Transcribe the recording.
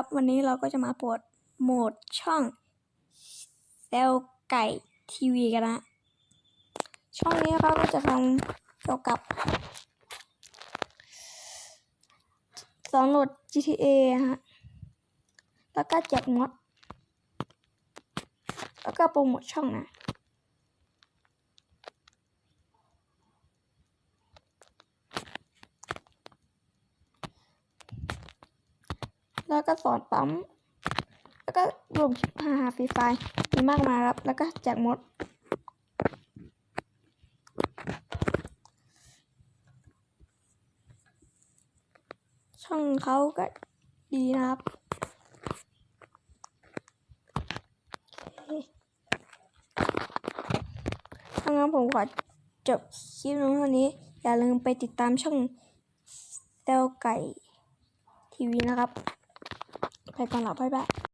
ครับวันนี้เราก็จะมาโปรดโหมดช่องเซลไก่ทีวีกันนะ ช่องนี้เขาก็จะทำเกี่ยวกับสอนโหลด GTA ฮะ แล้วก็แจกมอด แล้วก็โปรโมทช่องนะ แล้วก็สอนปั๊ม แล้วก็รวมคลิปฮาฟรีไฟล์มีมากมายครับ แล้วก็แจกมด ช่องเขาก็ดีนะครับถ้างั้นผมขอจบคลิปนี้วันนี้ อย่าลืมไปติดตามช่องเซลไก่ทีวีนะครับ ไปก่อนแล้วบ๊ายบาย